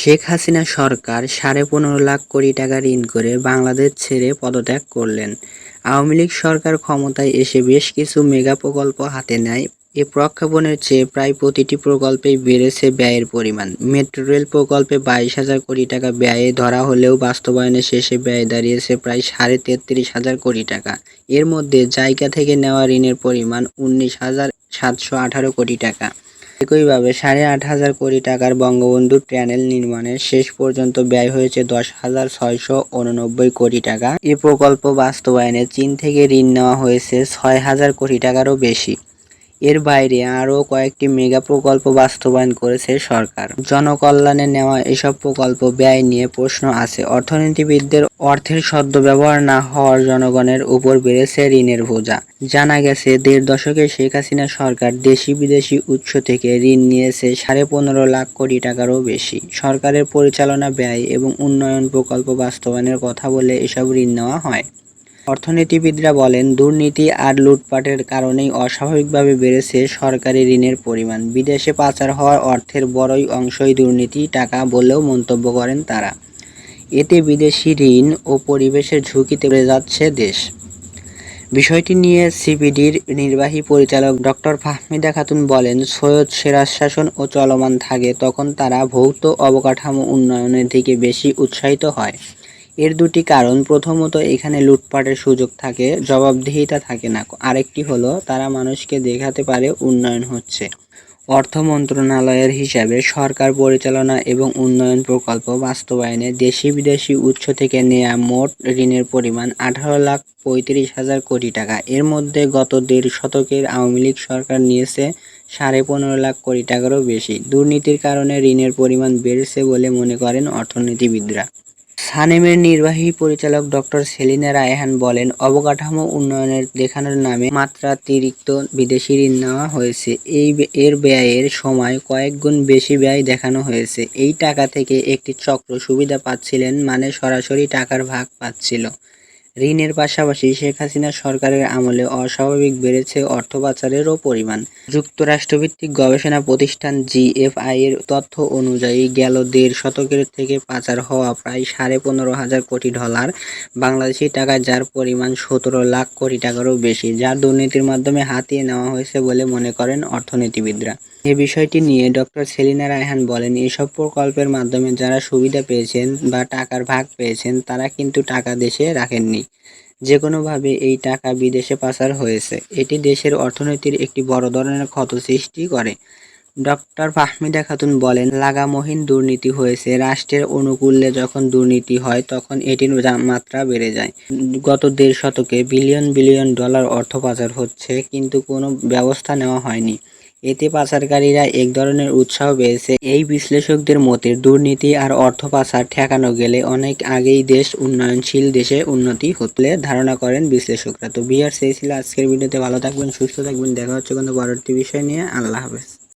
শেখ হাসিনা সরকার সাড়ে পনেরো লাখ কোটি টাকা ঋণ করে বাংলাদেশ ছেড়ে পদত্যাগ করলেন। আওয়ামী লীগ সরকার ক্ষমতায় এসে বেশ কিছু মেগা প্রকল্প হাতে নেয়। এ প্রক্ষেপণের চেয়ে প্রায় প্রতিটি প্রকল্পেই বেড়েছে ব্যয়ের পরিমাণ। মেট্রো রেল প্রকল্পে বাইশ হাজার কোটি টাকা ব্যয়ে ধরা হলেও বাস্তবায়নের শেষে ব্যয় দাঁড়িয়েছে প্রায় সাড়ে তেত্রিশ হাজার কোটি টাকা। এর মধ্যে জায়গা থেকে নেওয়া ঋণের পরিমাণ উনিশ হাজার সাতশো আঠারো কোটি টাকা। একইভাবে সাড়ে আট হাজার কোটি টাকার বঙ্গবন্ধু টানেল নির্মাণের শেষ পর্যন্ত ব্যয় হয়েছে দশ হাজার ছয়শো উননব্বই কোটি টাকা। এ প্রকল্প বাস্তবায়নে চীন থেকে ঋণ নেওয়া হয়েছে ছয় হাজার কোটি টাকারও বেশি। এর বাইরে আরও কয়েকটি মেগা প্রকল্প বাস্তবায়ন করেছে সরকার। জনকল্যাণে নেওয়া এসব প্রকল্প ব্যয় নিয়ে প্রশ্ন আছে। অর্থনীতিবিদদের অর্থের সদ্য ব্যবহার না হওয়ার জনগণের উপর বেড়েছে ঋণের বোঝা। জানা গেছে, দেড় দশকে শেখ হাসিনা সরকার দেশি বিদেশি উৎস থেকে ঋণ নিয়েছে সাড়ে পনেরো লাখ কোটি টাকারও বেশি। সরকারের পরিচালনা ব্যয় এবং উন্নয়ন প্রকল্প বাস্তবায়নের কথা বলে এসব ঋণ নেওয়া হয়। অর্থনীতিবিদরা বলেন, দুর্নীতি আর লুটপাটের কারণেই অস্বাভাবিকভাবে বেড়েছে সরকারি ঋণের পরিমাণ। বিদেশে পাচার হওয়ার অর্থের বড়ই অংশই দুর্নীতি, টাকা বলেও মন্তব্য করেন তারা। এতে বিদেশি ঋণ ও পরিবেশের ঝুঁকিতে পড়ে যাচ্ছে দেশ। বিষয়টি নিয়ে সিপিডির নির্বাহী পরিচালক ডক্টর ফাহমিদা খাতুন বলেন, সৈয়দ সেরাশাসন ও চলমান থাকে, তখন তারা ভৌত অবকাঠামো উন্নয়নের দিকে বেশি উৎসাহিত হয়। এর দুটি কারণ। প্রথমত, এখানে লুটপাটের সুযোগ থাকে, জবাবদিহিতা থাকে না। আরেকটি হলো, তারা মানুষকে দেখাতে পারে উন্নয়ন হচ্ছে। অর্থ মন্ত্রণালয়ের হিসাবে সরকার পরিচালনা এবং উন্নয়ন প্রকল্প বাস্তবায়নে দেশি বিদেশি উৎস থেকে নেয়া মোট ঋণের পরিমাণ আঠারো লাখ পঁয়ত্রিশ হাজার কোটি টাকা। এর মধ্যে গত দেড় শতকের আওয়ামী লীগ সরকার নিয়েছে সাড়ে পনেরো লাখ কোটি টাকারও বেশি। দুর্নীতির কারণে ঋণের পরিমাণ বেড়েছে বলে মনে করেন অর্থনীতিবিদরা। সানেমের নির্বাহী পরিচালক ডক্টর সেলিনা রায়হান বলেন, অবকাঠামো উন্নয়নের দেখানোর নামে মাত্রাতিরিক্ত বিদেশি ঋণ নেওয়া হয়েছে। এই এর ব্যয়ের সময় কয়েক গুণ বেশি ব্যয় দেখানো হয়েছে। এই টাকা থেকে একটি চক্র সুবিধা পাচ্ছিলেন মানে সরাসরি টাকার ভাগ পাচ্ছিল। ঋণের পাশাপাশি শেখ হাসিনা সরকারের আমলে অস্বাভাবিক বেড়েছে অর্থ পাচারেরও পরিমাণ। যুক্তরাষ্ট্রভিত্তিক গবেষণা প্রতিষ্ঠান জিএফআই এর তথ্য অনুযায়ী গেল দেড় শতকের থেকে পাচার হওয়া প্রায় সাড়ে পনেরো হাজার কোটি ডলার। বাংলাদেশি টাকায় যার পরিমাণ সতেরো লাখ কোটি টাকারও বেশি যা দুর্নীতির মাধ্যমে হাতিয়ে নেওয়া হয়েছে বলে মনে করেন অর্থনীতিবিদরা। এ বিষয়টি নিয়ে ডক্টর সেলিনা রায়হান বলেন, এসব প্রকল্পের মাধ্যমে যারা সুবিধা পেয়েছেন বা টাকার ভাগ পেয়েছেন, তারা কিন্তু টাকা দেশে রাখেননি। যে কোনোভাবে এই টাকা বিদেশে পাচার হয়েছে, এটি দেশের অর্থনীতির একটি বড় ধরনের ক্ষত সৃষ্টি করে। ডক্টর ফাহমিদা খাতুন বলেন, লাগামহীন দুর্নীতি হয়েছে, রাষ্ট্রের অনুকূল্যে যখন দুর্নীতি হয়, তখন এটির মাত্রা বেড়ে যায়। গত দেড় শতকে বিলিয়ন বিলিয়ন ডলার অর্থ পাচার হচ্ছে, কিন্তু কোনো ব্যবস্থা নেওয়া হয়নি। এতে পাচারকারীরা এক ধরনের উৎসাহ পেয়েছে। এই বিশ্লেষকদের মতে, দুর্নীতি আর অর্থ পাচার ঠেকানো গেলে অনেক আগেই দেশ উন্নয়নশীল দেশে উন্নতি হতলে ধারণা করেন বিশ্লেষকরা। তো বিহার সেই ছিল আজকের ভিডিওতে। ভালো থাকবেন, সুস্থ থাকবেন। দেখা হচ্ছে কোনো পরবর্তী বিষয় নিয়ে। আল্লাহ হাফেজ।